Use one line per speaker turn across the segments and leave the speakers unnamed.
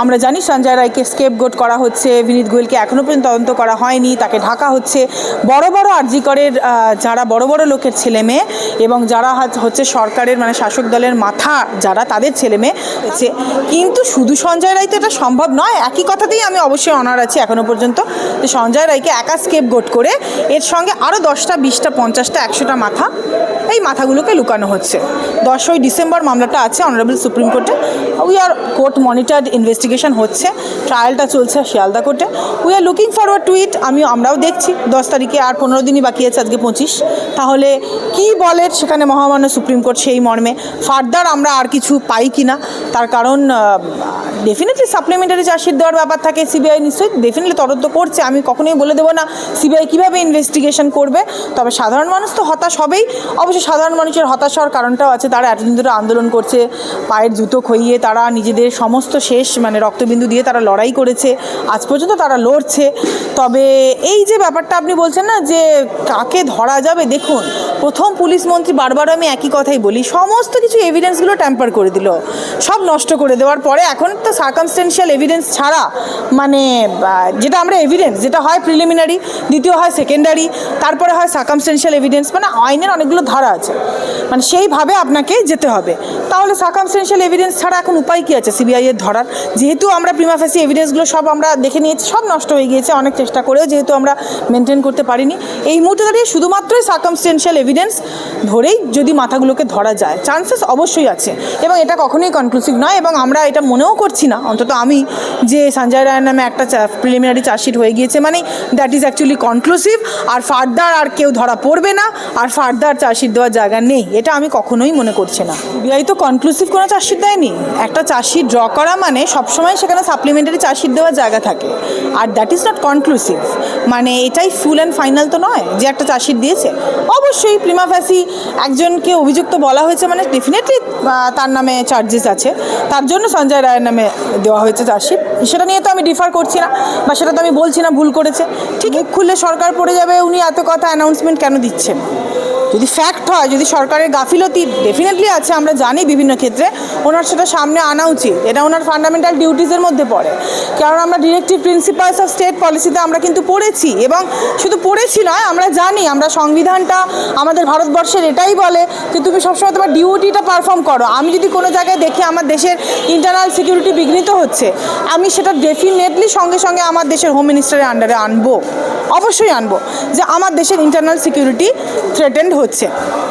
আমরা জানি সঞ্জয় রায়কে স্কেপ গোট করা হচ্ছে। বিনীত গোয়েলকে এখনও পর্যন্ত তদন্ত করা হয়নি। তাকে ঢাকা হচ্ছে। বড় বড় আরজিকরের যারা বড় বড় লোকের ছেলে মেয়ে এবং যারা হচ্ছে সরকারের মানে শাসক দলের মাথা, যারা তাদের ছেলে মেয়ে হচ্ছে। কিন্তু শুধু সঞ্জয় রায় তো এটা সম্ভব নয়, একই কথাতেই আমি অবশ্যই অনার আছি এখনও পর্যন্ত। সঞ্জয় রায়কে একা স্কেপ গোট করে, এর সঙ্গে আরও দশটা, বিশটা, পঞ্চাশটা, একশোটা মাথা এই মাথাগুলোকে লুকানো হচ্ছে। দশই ডিসেম্বর মামলাটা আছে অনারেবল সুপ্রিম কোর্টে। We are court monitored investigation হচ্ছে ট্রায়ালটা চলছে শিয়ালদা কোর্টে। We are looking forward to it আমি আমরাও দেখছি। দশ তারিখে আর পনেরো দিনই বাকি আছে আজকে পঁচিশ। তাহলে কি বলে সেখানে মহামান্য সুপ্রিম কোর্ট সেই মর্মে? ফার্দার আমরা আর কিছু পাই কি না তার কারণ ডেফিনেটলি সাপ্লিমেন্টারি চার্জশিট দেওয়ার ব্যাপার থাকে সিবিআই নিশ্চয়ই ডেফিনেটলি তদন্ত করছে। আমি কখনোই বলে দেবো না সিবিআই কীভাবে ইনভেস্টিগেশন করবে। তবে সাধারণ মানুষ তো হতাশ হবেই। অবশ্যই সাধারণ মানুষের হতাশ হওয়ার কারণটাও আছে। তারা এতদিন ধরে আন্দোলন করছে, পায়ের জুতো খইয়ে তারা নিজেদের সমস্ত শেষ মানে রক্তবিন্দু দিয়ে তারা লড়াই করেছে। আজ পর্যন্ত তারা লড়ছে। তবে এই যে ব্যাপারটা আপনি বলছেন না যে কাকে ধরা যাবে, দেখুন, প্রথম পুলিশ মন্ত্রী বারবার আমি একই কথাই বলি, সমস্ত কিছু এভিডেন্সগুলো ট্যাম্পার করে দিল। সব নষ্ট করে দেওয়ার পরে এখন তো সার্কামস্টেন্সিয়াল এভিডেন্স ছাড়া মানে যেটা আমরা এভিডেন্স যেটা হয় প্রিলিমিনারি দ্বিতীয় হয় সেকেন্ডারি তারপরে হয় সার্কামস্টেন্সিয়াল এভিডেন্স মানে আইনের অনেকগুলো ধারা আছে। মানে সেইভাবে আপনাকে যেতে হবে। তাহলে সার্কামস্টেন্সিয়াল এভিডেন্স ছাড়া এখন উপায় কী আছে সিবিআই এর ধরার? যেহেতু আমরা প্রিমাফেসি এভিডেন্সগুলো সব আমরা দেখে নিয়েছি, সব নষ্ট হয়ে গিয়েছে, অনেক চেষ্টা করেও যেহেতু আমরা মেনটেন করতে পারিনি। এই মুহূর্তে দাঁড়িয়ে শুধুমাত্রই সার্কামস্টেন্সিয়াল এভিডেন্স ধরেই যদি মাথাগুলোকে ধরা যায় চান্সেস অবশ্যই আছে। এবং এটা কখনোই কনক্লুসিভ নয়, এবং আমরা এটা মনেও করছি না, অন্তত আমি যে সঞ্জয় রায়ের নামে একটা প্রিলিমিনারি চার্জশিট হয়ে গিয়েছে মানে দ্যাট ইজ অ্যাকচুয়ালি কনক্লুসিভ আর ফার্দার আর কেউ ধরা পড়বে না, আর ফার্দার চার্জশিট দেওয়ার জায়গা নেই, এটা আমি কখনোই মনে করছি না। সিবিআই তো কনক্লুসিভ কোনো চার্জশিট দেয়নি। একটা চার্জশিট ড্র করা মানে সবসময় সেখানে সাপ্লিমেন্টারি চার্জশিট দেওয়ার জায়গা থাকে, আর দ্যাট ইজ নট কনক্লুসিভ মানে এটাই ফুল অ্যান্ড ফাইনাল তো নয়, যে একটা চার্জশিট দিয়েছে। অবশ্যই প্রিমাফ্যাসি একজনকে অভিযুক্ত বলা হয়েছে মানে ডেফিনেটলি তার নামে চার্জেস আছে। তার জন্য সঞ্জয় রায়ের নামে দেওয়া হয়েছে চার্জশিট সেটা নিয়ে তো আমি ডিফার করছি না, বা সেটা তো আমি বলছি না, ভুল করেছে। ঠিক, খুললে সরকার পড়ে যাবে, উনি এত কথা অ্যানাউন্সমেন্ট কেন দিচ্ছেন? যদি ফ্যাক্ট হয়, যদি সরকারের গাফিলতি ডেফিনেটলি আছে, আমরা জানি বিভিন্ন ক্ষেত্রে, ওনার সেটা সামনে আনা উচিত। এটা ওনার ফান্ডামেন্টাল ডিউটিসের মধ্যে পড়ে। কারণ আমরা ডিরেক্টিভ প্রিন্সিপালস অফ স্টেট পলিসিতে আমরা কিন্তু পড়েছি, এবং শুধু পড়েছি নয়, আমরা জানি, আমরা সংবিধানটা আমাদের ভারতবর্ষের এটাই বলে যে তুমি সবসময় তোমার ডিউটিটা পারফর্ম করো। আমি যদি কোনো জায়গায় দেখি আমার দেশের ইন্টারনাল সিকিউরিটি বিঘ্নিত হচ্ছে, আমি সেটা ডেফিনেটলি সঙ্গে সঙ্গে আমার দেশের হোম মিনিস্টারের আন্ডারে আনব। অবশ্যই আনব যে আমার দেশের ইন্টারনাল সিকিউরিটি থ্রেটেন্ড হচ্ছে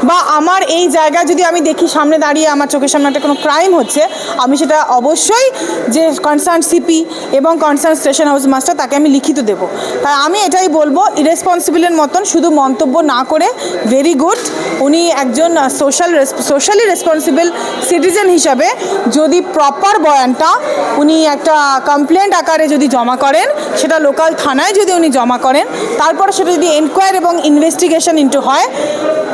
বা আমার এই জায়গায় যদি আমি দেখি সামনে দাঁড়িয়ে আমার চোখের সামনে একটা কোনো ক্রাইম হচ্ছে, আমি সেটা অবশ্যই যে কনসার্ন সিপি এবং কনসার্ন স্টেশন হাউস মাস্টার তাকে আমি লিখিত দেবো। তাই আমি এটাই বলব ইরেসপন্সিবলের মতন শুধু মন্তব্য না করে ভেরি গুড উনি একজন সোশ্যাল সোশ্যালি রেসপন্সিবল সিটিজেন হিসাবে যদি প্রপার বয়ানটা উনি একটা কমপ্লেন্ট আকারে যদি জমা করেন, সেটা লোকাল থানায় যদি উনি জমা করেন, তারপরে সেটা যদি এনকোয়ার এবং ইনভেস্টিগেশন ইন্টু হয়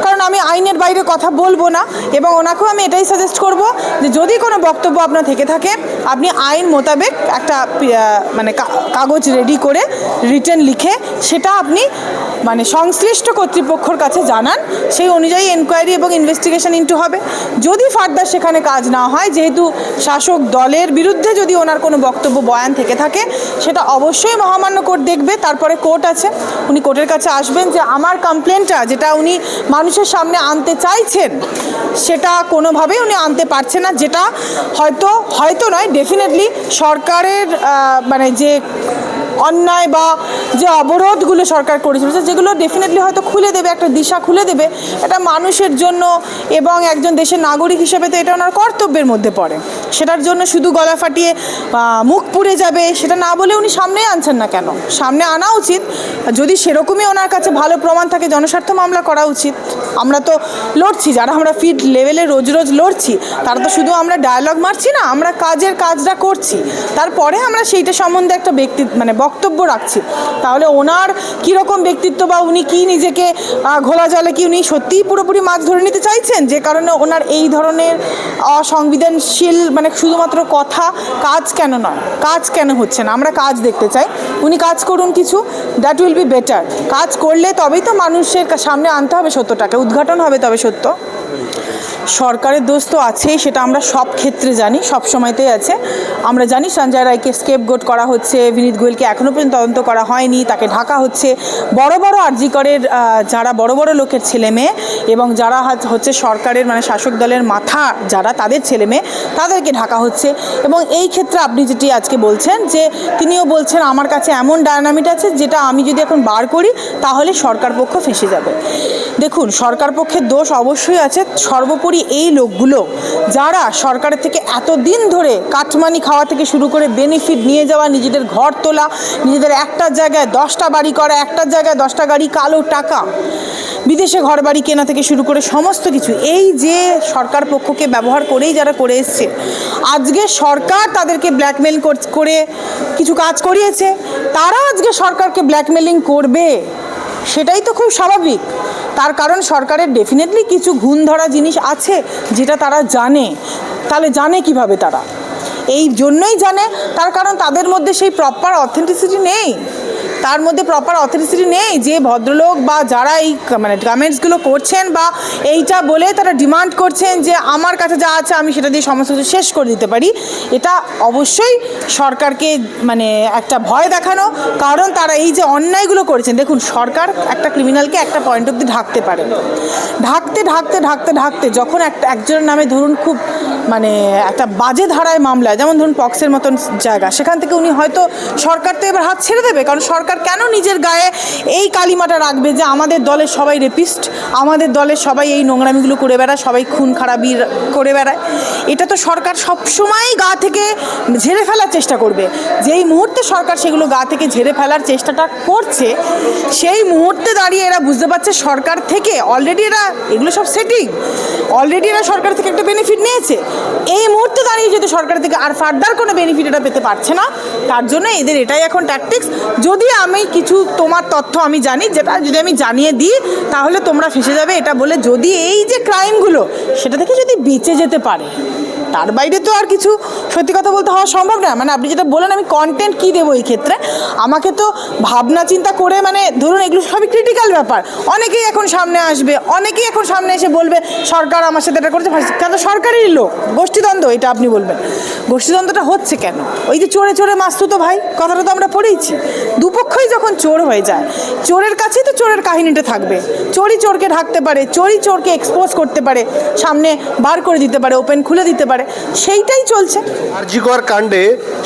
কারণ আমি আইনের বাইরে কথা বলব না এবং ওনাকেও আমি এটাই সাজেস্ট করব যে যদি কোনো বক্তব্য আপনার থেকে থাকে, আপনি আইন মোতাবেক একটা মানে কাগজ রেডি করে রিটার্ন লিখে সেটা আপনি মানে সংশ্লিষ্ট কর্তৃপক্ষর কাছে জানান, সেই অনুযায়ী এনকোয়ারি এবং ইনভেস্টিগেশন ইন্টু হবে। যদি ফার্দার সেখানে কাজ না হয়, যেহেতু শাসক দলের বিরুদ্ধে যদি ওনার কোনো বক্তব্য, বয়ান থেকে থাকে, সেটা অবশ্যই মহামান্য কোর্ট দেখবে, তারপরে কোর্ট আছে। উনি কোর্টের কাছে আসবেন যে, আমার কমপ্লেনটা যেটা উনি মানুষের সামনে আনতে চাইছেন, সেটা কোনোভাবেই উনি আনতে পারছে না, যেটা হয়তো হয়তো নয় ডেফিনেটলি সরকারের মানে যে অন্যায় বা যে অবরোধগুলো সরকার করে চলেছে যেগুলো ডেফিনেটলি হয়তো খুলে দেবে, একটা দিশা খুলে দেবে, এটা মানুষের জন্য এবং একজন দেশের নাগরিক হিসেবে তো এটা ওনার কর্তব্যের মধ্যে পড়ে। সেটার জন্য শুধু গলা ফাটিয়ে মুখ পুড়ে যাবে, সেটা না বলে উনি সামনেই আনছেন না কেন? সামনে আনা উচিত। যদি সেরকমই ওনার কাছে ভালো প্রমাণ থাকে, জনস্বার্থ মামলা করা উচিত। আমরা তো লড়ছি, যারা আমরা ফিট লেভেলে রোজ রোজ লড়ছি, তারা তো শুধু আমরা ডায়ালগ মারছি না, আমরা কাজের কাজটা করছি। তারপরে আমরা সেইটা সম্বন্ধে একটা ব্যক্তি মানে বক্তব্য রাখছি। তাহলে ওনার কীরকম ব্যক্তিত্ব বা উনি কি নিজেকে ঘোলা জলে কি উনি সত্যিই পুরোপুরি মাছ ধরে নিতে চাইছেন? যে কারণে ওনার এই ধরনের অসংবেদনশীল মানে শুধুমাত্র কথা, কাজ কেন নয়, কাজ কেন হচ্ছে না? আমরা কাজ দেখতে চাই। উনি কাজ করুন কিছু দ্যাট উইল বি বেটার কাজ করলে তবেই তো মানুষের সামনে আনতে হবে সত্যটাকে, উদ্ঘাটন হবে তবে সত্য। সরকারের দোষ তো আছেই, সেটা আমরা সব ক্ষেত্রে জানি, সব সময়তেই আছে। আমরা জানি সঞ্জয় রায়কে স্কেপ গোট করা হচ্ছে, বিনীত গোয়েলকে এখনও পর্যন্ত তদন্ত করা হয়নি, তাকে ঢাকা হচ্ছে। বড় বড় আরজিকরের যারা বড় বড় লোকের ছেলে মেয়ে এবং যারা হচ্ছে সরকারের মানে শাসক দলের মাথা, যারা তাদের ছেলে মেয়ে, তাদেরকে ঢাকা হচ্ছে। এবং এই ক্ষেত্রে আপনি যেটি আজকে বলছেন যে, তিনিও বলছেন, আমার কাছে এমন ডায়নামিট আছে যেটা আমি যদি এখন বার করি, তাহলে সরকার পক্ষ ফেসে যাবে। দেখুন, সরকার পক্ষের দোষ অবশ্যই আছে, সর্বোপরি এই লোকগুলো যারা সরকারের থেকে এত দিন ধরে কাটমানি খাওয়া থেকে শুরু করে বেনিফিট নিয়ে যাওয়া, নিজেদের ঘর তোলা, নিজেদের একটা জায়গায় দশটা বাড়ি করা, একটা জায়গায় দশটা গাড়ি, কালো টাকা, বিদেশে ঘর বাড়ি কেনা থেকে শুরু করে সমস্ত কিছু, এই যে সরকার পক্ষকে ব্যবহার করেই যারা করে এসছে, আজকে সরকার তাদেরকে ব্ল্যাকমেল করে কিছু কাজ করিয়েছে, তারা আজকে সরকারকে ব্ল্যাকমেলিং করবে। সেটাই তো খুব স্বাভাবিক। তার কারণ সরকারের ডেফিনেটলি কিছু ঘুণ ধরা জিনিস আছে যেটা তারা জানে। তাহলে জানে কীভাবে তারা? এই জন্যই জানে, তার কারণ তাদের মধ্যে সেই প্রপার অথেন্টিসিটি নেই। তার মধ্যে প্রপার অথেন্টিসিটি নেই, যে ভদ্রলোক বা যারা এই মানে কমেন্টসগুলো করছেন বা এইটা বলে তারা ডিমান্ড করছেন যে আমার কাছে যা আছে আমি সেটা দিয়ে সমস্ত কিছু শেষ করে দিতে পারি, এটা অবশ্যই সরকারকে মানে একটা ভয় দেখানো, কারণ তারা এই যে অন্যায়গুলো করেছেন, দেখুন সরকার একটা ক্রিমিনালকে একটা পয়েন্ট অব্দি ঢাকতে পারে। ঢাকতে ঢাকতে ঢাকতে ঢাকতে যখন একটা, একজনের নামে ধরুন খুব মানে একটা বাজে ধারায় মামলা যেমন ধরুন পক্সের মতন জায়গা, সেখান থেকে উনি হয়তো সরকার তো এবার হাত ছেড়ে দেবে, কারণ সরকার কেন নিজের গায়ে এই কালিমাটা রাখবে যে আমাদের দলের সবাই রেপিস্ট আমাদের দলের সবাই এই নোংরামিগুলো করে বেড়ায়, সবাই খুন খারাপি করে বেড়ায়। এটা তো সরকার সবসময়ই গা থেকে ঝেড়ে ফেলার চেষ্টা করবে। যেই মুহূর্তে সরকার সেগুলো গা থেকে ঝেড়ে ফেলার চেষ্টাটা করছে, সেই মুহূর্তে দাঁড়িয়ে এরা বুঝতে পারছে সরকার থেকে অলরেডি এরা, এগুলো সব সেটিং অলরেডি এরা সরকার থেকে একটা বেনিফিট নিয়েছে। এই মুহূর্তে দাঁড়িয়ে যদি সরকার থেকে আর ফার্দার কোনো বেনিফিট এটা পেতে পারছে না, তার জন্য এদের এটাই এখন ট্যাকটিক্স যদি আমি কিছু তোমার তথ্য আমি জানি, যেটা যদি আমি জানিয়ে দিই, তাহলে তোমরা ফেসে যাবে এটা বলে। যদি এই যে ক্রাইমগুলো সেটা থেকে যদি বেঁচে যেতে পারে তার বাইরে তো আর কিছু সত্যি কথা বলতে হওয়া সম্ভব না। মানে আপনি যেটা বলেন আমি কন্টেন্ট কী দেবো এই ক্ষেত্রে? আমাকে তো ভাবনা চিন্তা করে মানে ধরুন এগুলো সবই ক্রিটিক্যাল ব্যাপার। অনেকেই এখন সামনে আসবে, অনেকেই এখন সামনে এসে বলবে, সরকার আমার সাথে এটা করেছে। কেন? সরকারেরই লোক। গোষ্ঠীদ্বন্দ্ব, এটা আপনি বলবেন। গোষ্ঠীদ্বন্দ্বটা হচ্ছে কেন? ওই যে চোরে চোরে মাস্তু তো ভাই, কথাটা তো আমরা পড়েইছি। দুপক্ষই যখন চোর হয়ে যায়, চোরের কাছেই তো চোরের কাহিনীটা থাকবে। চোরই চোরকে ঢাকতে পারে, চোরই চোরকে এক্সপোজ করতে পারে, সামনে বার করে দিতে পারে ওপেন খুলে দিতে পারে। সেইটাই চলছে।
আরজিকর কাণ্ডে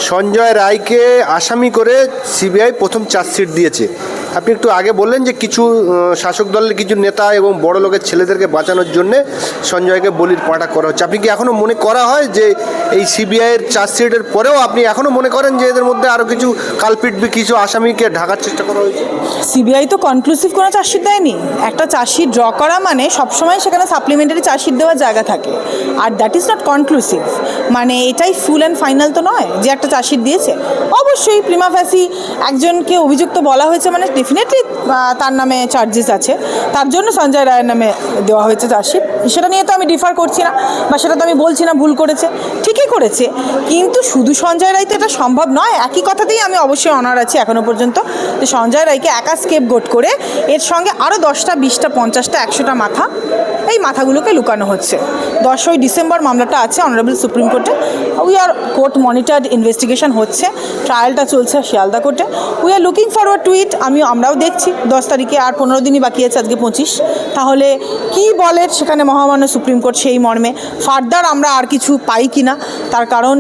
সঞ্জয় রায়কে আসামি করে সিবিআই প্রথম চার্জশিট দিয়েছে। আপনি একটু আগে বললেন যে কিছু শাসক দলের কিছু নেতা এবং বড় লোকের ছেলেদেরকে বাঁচানোর জন্য সঞ্জয়কে বলির পাঠা করা হচ্ছে। আপনি কি এখনও মনে করা হয় যে এই সিবিআইয়ের চার্জশিটের পরেও আপনি এখনও মনে করেন যে এদের মধ্যে আরও কিছু কালপিট বা কিছু আসামিকে ঢাকার চেষ্টা করা হয়েছে?
সিবিআই তো কনক্লুসিভ কোনো চার্জশিট দেয়নি। একটা চার্জশিট ড্র করা মানে সবসময় সেখানে সাপ্লিমেন্টারি চার্জশিট দেওয়ার জায়গা থাকে। আর দ্যাট ইজ নট কনক্লুসিভ মানে এটাই ফুল অ্যান্ড ফাইনাল তো নয় যে একটা চাষির দিয়েছে। অবশ্যই প্রিমা ফ্যাসি একজনকে অভিযুক্ত বলা হয়েছে মানে ডেফিনেটলি তার নামে চার্জেস আছে। তার জন্য সঞ্জয় রায়ের নামে দেওয়া হয়েছে চার্জশিট। সেটা নিয়ে তো আমি ডিফার করছি না বা সেটা তো আমি বলছি না, ভুল করেছে। ঠিকই করেছে। কিন্তু শুধু সঞ্জয় রায় তো এটা সম্ভব নয়, একই কথাতেই আমি অবশ্যই অনার আছি এখনও পর্যন্ত। যে সঞ্জয় রায়কে একা স্কেপ গোট করে, এর সঙ্গে আরও দশটা, বিশটা, পঞ্চাশটা, একশোটা মাথা এই মাথাগুলোকে লুকানো হচ্ছে। দশই ডিসেম্বর মামলাটা আছে অনারেবল সুপ্রিম কোর্টে। We are court monitored investigation হচ্ছে ট্রায়ালটা চলছে শিয়ালদা কোর্টে। We are looking forward to it আমি আমরাও দেখছি। দশ তারিখে আর পনেরো দিনই বাকি আছে আজকে পঁচিশ। তাহলে কি বলে সেখানে মহামান্য সুপ্রিম কোর্ট সেই মর্মে? ফার্দার আমরা আর কিছু পাই কি না তার কারণ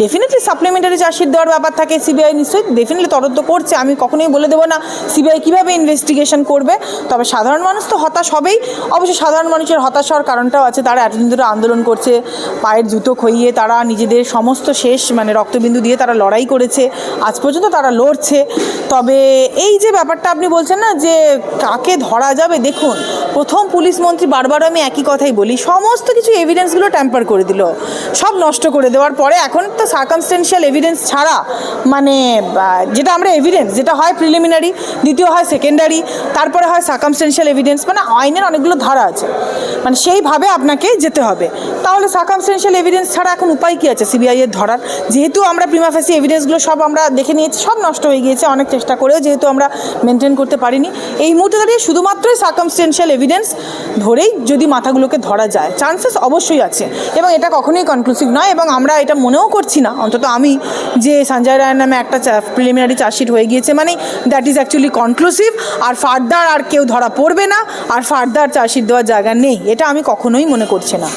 ডেফিনেটলি সাপ্লিমেন্টারি চার্জশিট দেওয়ার ব্যাপার থাকে সিবিআই নিশ্চয়ই ডেফিনেটলি তদন্ত করছে। আমি কখনোই বলে দেবো না সিবিআই কীভাবে ইনভেস্টিগেশন করবে। তবে সাধারণ মানুষ তো হতাশ হবেই। অবশ্যই সাধারণ মানুষের হতাশ হওয়ার কারণটাও আছে। তারা এতদিন ধরে আন্দোলন করছে, পায়ের জুতো খইয়ে তারা নিজেদের সমস্ত শেষ মানে রক্তবিন্দু দিয়ে তারা লড়াই করেছে। আজ পর্যন্ত তারা লড়ছে। তবে এই যে ব্যাপারটা আপনি বলছেন না যে কাকে ধরা যাবে, দেখুন, প্রথম পুলিশ মন্ত্রী বারবার আমি একই কথাই বলি, সমস্ত কিছু এভিডেন্সগুলো ট্যাম্পার করে দিল। সব নষ্ট করে দেওয়ার পরে এখন তো সার্কামস্টেন্সিয়াল এভিডেন্স ছাড়া মানে যেটা আমরা এভিডেন্স যেটা হয় প্রিলিমিনারি দ্বিতীয় হয় সেকেন্ডারি তারপরে হয় সার্কামস্টেন্সিয়াল এভিডেন্স মানে আইনের অনেকগুলো ধারা আছে। মানে সেইভাবে আপনাকে যেতে হবে। তাহলে সার্কামস্টেন্সিয়াল এভিডেন্স ছাড়া এখন উপায় কী আছে সিবিআই এর ধরার? যেহেতু আমরা প্রিমা ফেসি এভিডেন্সগুলো সব আমরা দেখে নিয়েছি, সব নষ্ট হয়ে গিয়েছে, অনেক চেষ্টা করেও যেহেতু আমরা মেনটেন করতে পারিনি। এই মুহূর্তে দাঁড়িয়ে শুধুমাত্রই সার্কামস্টেন্সিয়াল এভিডেন্স ধরেই যদি মাথাগুলোকে ধরা যায় চান্সেস অবশ্যই আছে। এবং এটা কখনোই কনক্লুসিভ নয়, এবং আমরা এটা মনেও করছি না, অন্তত আমি যে সঞ্জয় রায়ের নামে একটা প্রিলিমিনারি চার্জশিট হয়ে গিয়েছে মানে দ্যাট ইজ অ্যাকচুয়ালি কনক্লুসিভ আর ফার্দার আর কেউ ধরা পড়বে না, আর ফার্দার চার্জশিট দেওয়ার জায়গা নেই, এটা আমি কখনোই মনে করছি না।